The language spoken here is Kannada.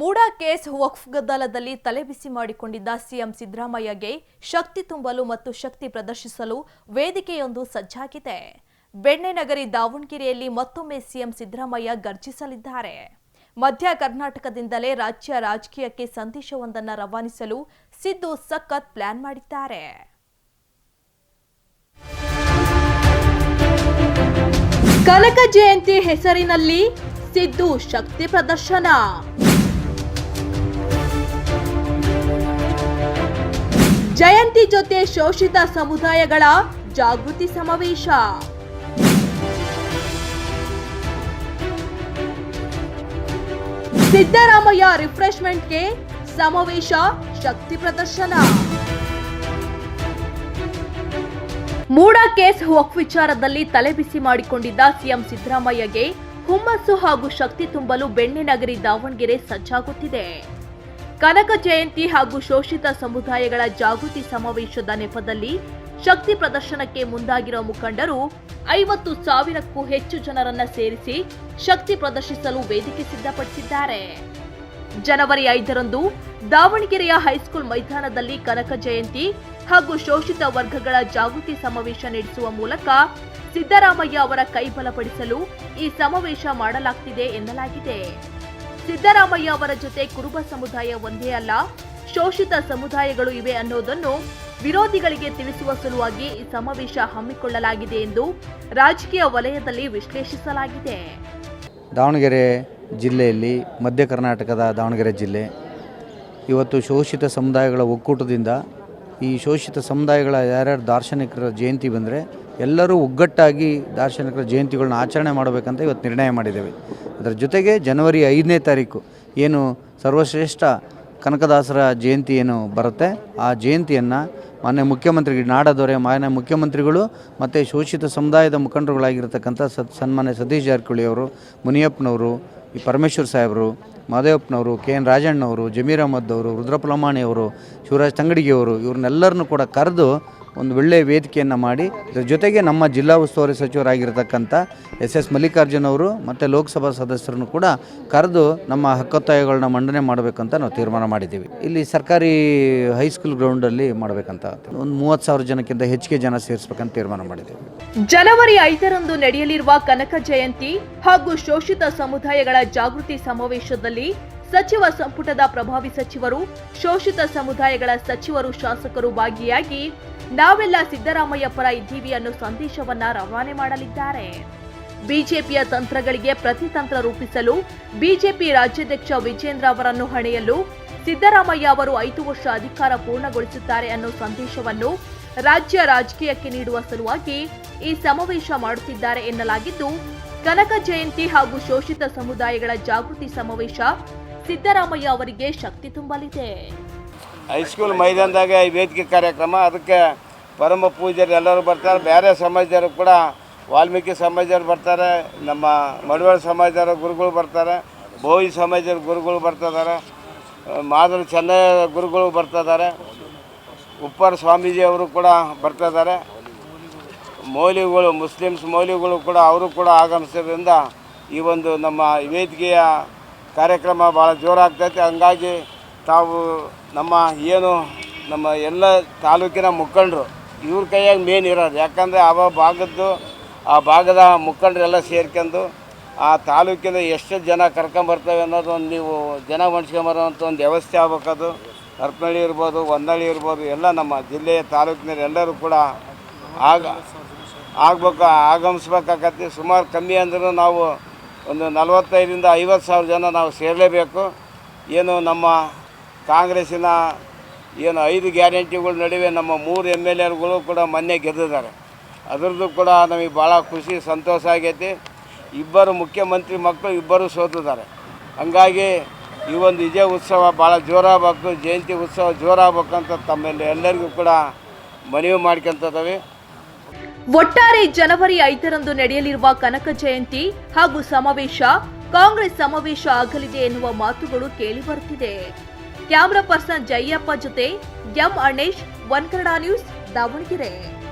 ಮೂಡಾ ಕೇಸ್ ವಕ್ಫ್ ಗದ್ದಲದಲ್ಲಿ ತಲೆಬಿಸಿ ಮಾಡಿಕೊಂಡಿದ್ದ ಸಿಎಂ ಸಿದ್ದರಾಮಯ್ಯಗೆ ಶಕ್ತಿ ತುಂಬಲು ಮತ್ತು ಶಕ್ತಿ ಪ್ರದರ್ಶಿಸಲು ವೇದಿಕೆಯೊಂದು ಸಜ್ಜಾಗಿದೆ. ಬೆಣ್ಣೆನಗರಿ ದಾವಣಗೆರೆಯಲ್ಲಿ ಮತ್ತೊಮ್ಮೆ ಸಿಎಂ ಸಿದ್ದರಾಮಯ್ಯ ಗರ್ಜಿಸಲಿದ್ದಾರೆ. ಮಧ್ಯ ಕರ್ನಾಟಕದಿಂದಲೇ ರಾಜ್ಯ ರಾಜಕೀಯಕ್ಕೆ ಸಂದೇಶವೊಂದನ್ನು ರವಾನಿಸಲು ಸಿದ್ದು ಸಖತ್ ಪ್ಲಾನ್ ಮಾಡಿದ್ದಾರೆ. ಕನಕ ಜಯಂತಿ ಹೆಸರಿನಲ್ಲಿ ಸಿದ್ದು ಶಕ್ತಿ ಪ್ರದರ್ಶನ. ಜಯಂತಿ ಜೊತೆ ಶೋಷಿತ ಸಮುದಾಯಗಳ ಜಾಗೃತಿ ಸಮಾವೇಶ. ಸಿದ್ದರಾಮಯ್ಯ ರಿಫ್ರೆಶ್ಮೆಂಟ್ಗೆ ಸಮಾವೇಶ ಶಕ್ತಿ ಪ್ರದರ್ಶನ. ಮೂಡ ಕೇಸ್ ವಕ್ ವಿಚಾರದಲ್ಲಿ ತಲೆಬಿಸಿ ಮಾಡಿಕೊಂಡಿದ್ದ ಸಿಎಂ ಸಿದ್ದರಾಮಯ್ಯಗೆ ಹುಮ್ಮಸ್ಸು ಹಾಗೂ ಶಕ್ತಿ ತುಂಬಲು ಬೆಣ್ಣೆನಗರಿ ದಾವಣಗೆರೆ ಸಜ್ಜಾಗುತ್ತಿದೆ. ಕನಕ ಜಯಂತಿ ಹಾಗೂ ಶೋಷಿತ ಸಮುದಾಯಗಳ ಜಾಗೃತಿ ಸಮಾವೇಶದ ನೆಪದಲ್ಲಿ ಶಕ್ತಿ ಪ್ರದರ್ಶನಕ್ಕೆ ಮುಂದಾಗಿರುವ ಮುಖಂಡರು ಐವತ್ತು ಸಾವಿರಕ್ಕೂ ಹೆಚ್ಚು ಜನರನ್ನ ಸೇರಿಸಿ ಶಕ್ತಿ ಪ್ರದರ್ಶಿಸಲು ವೇದಿಕೆ ಸಿದ್ಧಪಡಿಸಿದ್ದಾರೆ. ಜನವರಿ ಐದರಂದು ದಾವಣಗೆರೆಯ ಹೈಸ್ಕೂಲ್ ಮೈದಾನದಲ್ಲಿ ಕನಕ ಜಯಂತಿ ಹಾಗೂ ಶೋಷಿತ ವರ್ಗಗಳ ಜಾಗೃತಿ ಸಮಾವೇಶ ನಡೆಸುವ ಮೂಲಕ ಸಿದ್ದರಾಮಯ್ಯ ಅವರ ಕೈ ಬಲಪಡಿಸಲು ಈ ಸಮಾವೇಶ ಮಾಡಲಾಗ್ತಿದೆ ಎನ್ನಲಾಗಿದೆ. ಸಿದ್ದರಾಮಯ್ಯ ಅವರ ಜೊತೆ ಕುರುಬ ಸಮುದಾಯ ಒಂದೇ ಅಲ್ಲ, ಶೋಷಿತ ಸಮುದಾಯಗಳು ಇವೆ ಅನ್ನೋದನ್ನು ವಿರೋಧಿಗಳಿಗೆ ತಿಳಿಸುವ ಸಲುವಾಗಿ ಈ ಸಮಾವೇಶ ಹಮ್ಮಿಕೊಳ್ಳಲಾಗಿದೆ ಎಂದು ರಾಜಕೀಯ ವಲಯದಲ್ಲಿ ವಿಶ್ಲೇಷಿಸಲಾಗಿದೆ. ದಾವಣಗೆರೆ ಜಿಲ್ಲೆಯಲ್ಲಿ ಮಧ್ಯ ಕರ್ನಾಟಕದ ದಾವಣಗೆರೆ ಜಿಲ್ಲೆ. ಇವತ್ತು ಶೋಷಿತ ಸಮುದಾಯಗಳ ಒಕ್ಕೂಟದಿಂದ ಈ ಶೋಷಿತ ಸಮುದಾಯಗಳ ಯಾರ್ಯಾರು ದಾರ್ಶನಿಕರ ಜಯಂತಿ ಬಂದರೆ ಎಲ್ಲರೂ ಒಗ್ಗಟ್ಟಾಗಿ ದಾರ್ಶನಿಕರ ಜಯಂತಿಗಳನ್ನ ಆಚರಣೆ ಮಾಡಬೇಕಂತ ಇವತ್ತು ನಿರ್ಣಯ ಮಾಡಿದ್ದೇವೆ. ಅದರ ಜೊತೆಗೆ ಜನವರಿ ಐದನೇ ತಾರೀಕು ಏನು ಸರ್ವಶ್ರೇಷ್ಠ ಕನಕದಾಸರ ಜಯಂತಿ ಏನು ಬರುತ್ತೆ, ಆ ಜಯಂತಿಯನ್ನು ಮಾನ್ಯ ಮುಖ್ಯಮಂತ್ರಿ ನಾಡದೊರೆ ಮಾನ್ಯ ಮುಖ್ಯಮಂತ್ರಿಗಳು ಮತ್ತು ಶೋಷಿತ ಸಮುದಾಯದ ಮುಖಂಡರುಗಳಾಗಿರ್ತಕ್ಕಂಥ ಸತ್ ಸನ್ಮಾನ್ಯ ಸತೀಶ್ ಜಾರಕಿಹೊಳಿ ಅವರು, ಮುನಿಯಪ್ಪನವರು, ಈ ಪರಮೇಶ್ವರ್ ಸಾಹೇಬರು, ಮಾದೇವಪ್ಪನವರು ಕೆ ಎನ್ ರಾಜಣ್ಣವರು, ಜಮೀರ್ ಅಹಮದ್ ಅವರು, ರುದ್ರಪ್ಪ ಲಮಾಣಿ ಅವರು ಶಿವರಾಜ್ ತಂಗಡಿಗೆಯವರು ಇವ್ರನ್ನೆಲ್ಲರನ್ನೂ ಕೂಡ ಕರೆದು ಒಂದು ಒಳ್ಳೆಯ ವೇದಿಕೆಯನ್ನು ಮಾಡಿ, ಇದರ ಜೊತೆಗೆ ನಮ್ಮ ಜಿಲ್ಲಾ ಉಸ್ತುವಾರಿ ಸಚಿವರಾಗಿರ್ತಕ್ಕಂಥ ಎಸ್ ಎಸ್ ಮಲ್ಲಿಕಾರ್ಜುನ್ ಅವರು ಮತ್ತು ಲೋಕಸಭಾ ಸದಸ್ಯರನ್ನು ಕೂಡ ಕರೆದು ನಮ್ಮ ಹಕ್ಕೊತ್ತಾಯಗಳನ್ನ ಮಂಡನೆ ಮಾಡಬೇಕಂತ ನಾವು ತೀರ್ಮಾನ ಮಾಡಿದ್ದೀವಿ. ಇಲ್ಲಿ ಸರ್ಕಾರಿ ಹೈಸ್ಕೂಲ್ ಗ್ರೌಂಡಲ್ಲಿ ಮಾಡಬೇಕಂತ ಒಂದು ಮೂವತ್ತು ಸಾವಿರ ಜನಕ್ಕಿಂತ ಹೆಚ್ಚಿಗೆ ಜನ ಸೇರಿಸಬೇಕಂತ ತೀರ್ಮಾನ ಮಾಡಿದ್ದೀವಿ. ಜನವರಿ ಐದರಂದು ನಡೆಯಲಿರುವ ಕನಕ ಜಯಂತಿ ಹಾಗೂ ಶೋಷಿತ ಸಮುದಾಯಗಳ ಜಾಗೃತಿ ಸಮಾವೇಶದಲ್ಲಿ ಸಚಿವ ಸಂಪುಟದ ಪ್ರಭಾವಿ ಸಚಿವರು, ಶೋಷಿತ ಸಮುದಾಯಗಳ ಸಚಿವರು ಶಾಸಕರು ಭಾಗಿಯಾಗಿ ನಾವೆಲ್ಲ ಸಿದ್ದರಾಮಯ್ಯ ಪರ ಇದ್ದೀವಿ ಅನ್ನೋ ಸಂದೇಶವನ್ನ ರವಾನೆ ಮಾಡಲಿದ್ದಾರೆ. ಬಿಜೆಪಿಯ ತಂತ್ರಗಳಿಗೆ ಪ್ರತಿತಂತ್ರ ರೂಪಿಸಲು ಬಿಜೆಪಿ ರಾಜ್ಯಾಧ್ಯಕ್ಷ ವಿಜೇಂದ್ರ ಅವರನ್ನು ಹಣೆಯಲು ಸಿದ್ದರಾಮಯ್ಯ ಅವರು ಐದು ವರ್ಷ ಅಧಿಕಾರ ಪೂರ್ಣಗೊಳಿಸುತ್ತಾರೆ ಅನ್ನೋ ಸಂದೇಶವನ್ನು ರಾಜ್ಯ ರಾಜಕೀಯಕ್ಕೆ ನೀಡುವ ಸಲುವಾಗಿ ಈ ಸಮಾವೇಶ ಮಾಡುತ್ತಿದ್ದಾರೆ ಎನ್ನಲಾಗಿದ್ದು, ಕನಕ ಜಯಂತಿ ಹಾಗೂ ಶೋಷಿತ ಸಮುದಾಯಗಳ ಜಾಗೃತಿ ಸಮಾವೇಶ ಸಿದ್ದರಾಮಯ್ಯ ಅವರಿಗೆ ಶಕ್ತಿ ತುಂಬಲಿದೆ. ಹೈಸ್ಕೂಲ್ ಮೈದಾನದಾಗ ಈ ವೇದಿಕೆ ಕಾರ್ಯಕ್ರಮ, ಅದಕ್ಕೆ ಪರಮ ಪೂಜಾರಿ ಎಲ್ಲರೂ ಬರ್ತಾರೆ. ಬೇರೆ ಸಮಾಜದವರು ಕೂಡ, ವಾಲ್ಮೀಕಿ ಸಮಾಜದವ್ರು ಬರ್ತಾರೆ, ನಮ್ಮ ಮಡುವಳ ಸಮಾಜದವರ ಗುರುಗಳು ಬರ್ತಾರೆ ಬೋಯಿ ಸಮಾಜದ ಗುರುಗಳು ಬರ್ತಿದ್ದಾರೆ, ಮಾದರ ಚೆನ್ನಯ್ಯ ಗುರುಗಳು ಬರ್ತಿದ್ದಾರೆ, ಉಪ್ಪಾರ ಸ್ವಾಮೀಜಿ ಅವರು ಕೂಡ ಬರ್ತಿದ್ದಾರೆ. ಮೌಲ್ಯಗಳು, ಮುಸ್ಲಿಮ್ಸ್ ಮೌಲ್ಯಗಳು ಕೂಡ, ಅವರು ಕೂಡ ಆಗಮಿಸೋದ್ರಿಂದ ಈ ಒಂದು ನಮ್ಮ ವೇದಿಕೆಯ ಕಾರ್ಯಕ್ರಮ ಭಾಳ ಜೋರಾಗ್ತೈತೆ. ಹಂಗಾಗಿ ತಾವು ನಮ್ಮ ಏನು ನಮ್ಮ ಎಲ್ಲ ತಾಲೂಕಿನ ಮುಖಂಡರು, ಇವ್ರ ಕೈಯಾಗ ಮೇನ್ ಇರೋದು. ಯಾಕಂದರೆ ಆ ಭಾಗದ್ದು, ಆ ಭಾಗದ ಮುಖಂಡರೆಲ್ಲ ಸೇರ್ಕೊಂಡು ಆ ತಾಲೂಕಿನ ಎಷ್ಟು ಜನ ಕರ್ಕೊಂಬರ್ತವೆ ಅನ್ನೋದು ಒಂದು ನೀವು ಜನ ಮನ್ಸ್ಕೊಂಬರೋಂಥ ಒಂದು ವ್ಯವಸ್ಥೆ ಆಗ್ಬೇಕದು. ಹರಪನಹಳ್ಳಿ ಇರ್ಬೋದು ಹೊನ್ನಳ್ಳಿ ಇರ್ಬೋದು, ಎಲ್ಲ ನಮ್ಮ ಜಿಲ್ಲೆಯ ತಾಲೂಕಿನಲ್ಲಿ ಎಲ್ಲರೂ ಕೂಡ ಆಗ ಆಗ್ಬೇಕು, ಆಗಮಿಸ್ಬೇಕಾಗತ್ತೆ. ಸುಮಾರು ಕಮ್ಮಿ ಅಂದರೂ ನಾವು ಒಂದು ನಲವತ್ತೈದರಿಂದ ಐವತ್ತು ಸಾವಿರ ಜನ ನಾವು ಸೇರಲೇಬೇಕು. ಏನು ನಮ್ಮ ಕಾಂಗ್ರೆಸ್ಸಿನ ಏನು ಐದು ಗ್ಯಾರಂಟಿಗಳ ನಡುವೆ ನಮ್ಮ ಮೂರು ಎಂ ಎಲ್ ಎರ್ಗಳು ಕೂಡ ಮೊನ್ನೆ ಗೆದ್ದಿದ್ದಾರೆ. ಅದರದ್ದು ಕೂಡ ನಮಗೆ ಭಾಳ ಖುಷಿ, ಸಂತೋಷ ಆಗೈತಿ. ಇಬ್ಬರು ಮುಖ್ಯಮಂತ್ರಿ ಮಕ್ಕಳು ಇಬ್ಬರು ಸೋತಿದ್ದಾರೆ. ಹಂಗಾಗಿ ಈ ಒಂದು ವಿಜಯ ಉತ್ಸವ ಭಾಳ ಜೋರಾಗಬೇಕು, ಜಯಂತಿ ಉತ್ಸವ ಜೋರಾಗಬೇಕಂತ ತಮ್ಮಲ್ಲಿ ಎಲ್ಲರಿಗೂ ಕೂಡ ಮನವಿ ಮಾಡ್ಕೊತದವೆ. ಒಟ್ಟಾರೆ ಜನವರಿ ಐದರಂದು ನಡೆಯಲಿರುವ ಕನಕ ಜಯಂತಿ ಹಾಗೂ ಸಮಾವೇಶ, ಕಾಂಗ್ರೆಸ್ ಸಮಾವೇಶ ಆಗಲಿದೆ ಎನ್ನುವ ಮಾತುಗಳು ಕೇಳಿಬರುತ್ತಿದೆ. ಕ್ಯಾಮರಾ ಪರ್ಸನ್ ಜಯ್ಯಪ್ಪ ಜೊತೆ M Anesh, one Kannada news, Davanagere.